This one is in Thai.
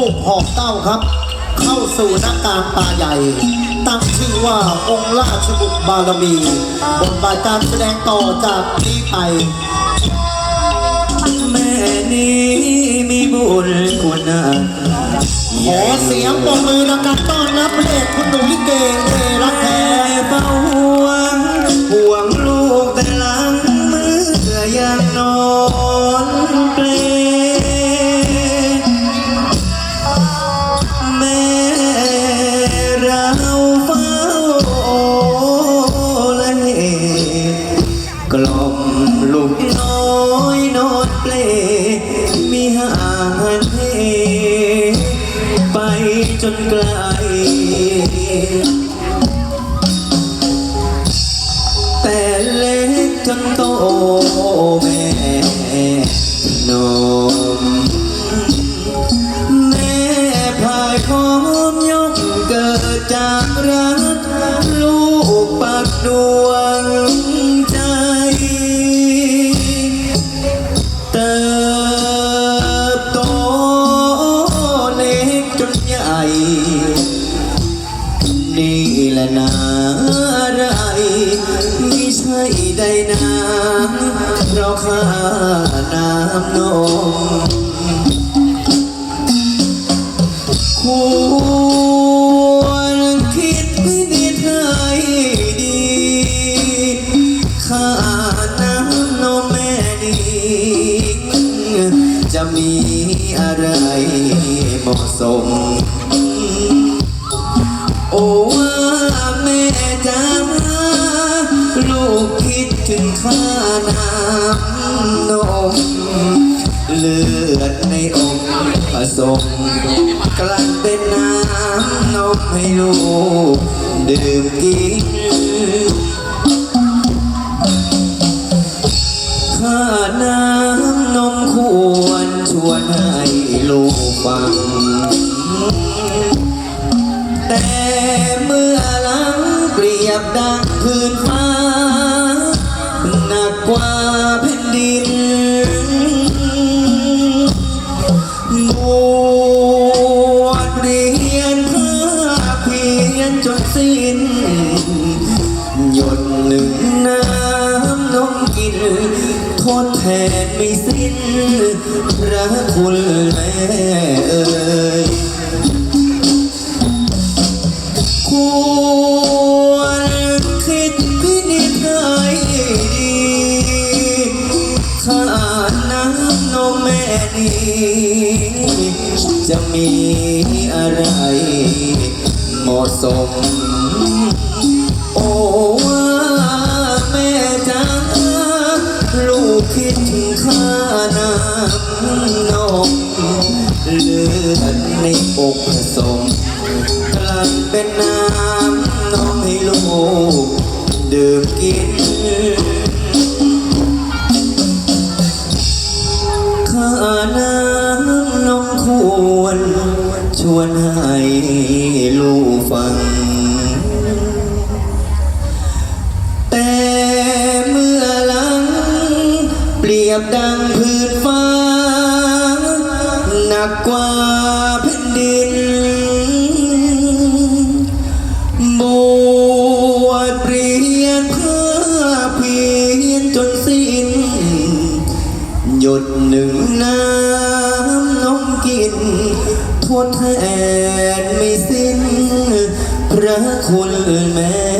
ลูกหอกเต้าครับ เข้าสู่นักการป่าใหญ่ ตั้งชื่อว่าองค์ราชบุตรบารมีบทบาทการแสดงต่อจากนี้ไป แม่นี้มีบุญคุณนะขอเสียงปรบมือในการต้อนรับพระเอกคุณหนุ่มลิเกเอรักแท้เฝ้าห่วงห่วงลูกแต่หลังเมื่อยังนอนเปล ไกลแต่เล็กจนโตแม่นมแม่พายพร้อมยกเกิดจากรัก ลูกปักดวง นี่แหละนาอะไรไม่ใช่ใดนาเพราะข้าน้ำนมควรคิดวินิจให้ดีข้าน้ำนมแม่นี้จะมีอะไรเหมาะสม คิดถึงข้าน้ำนมเลือดในอกผสมกลั่นเป็นน้ำนมให้ลูกดื่มกินข้าน้ำนมควรชวนให้ลูกฟัง แต่เมื่อหลังเปรียบดังพื้น กว่าแผ่นดินบวชเรียนเพื่อเพียนจนสิ้น หยดหนึ่งน้ำนมกิน โทษแทนไม่สิ้นพระคุณแม่เอ่ย มแม่นี้จะมีอะไรเหมาะสม โอ้ว่าแม่จ๋าลูกคิดถึงข้าน้ำนมเลือดในอกผสมกลั่นเป็นน้ำนมให้ลูกดื่มกิน น้ำนมควร ชวนให้ลูกฟัง แต่เมื่อหลัง เปรียบดังพื้นฟ้า หนักกว่าแผ่น ทดแทนไม่สิ้นพระคุณแม่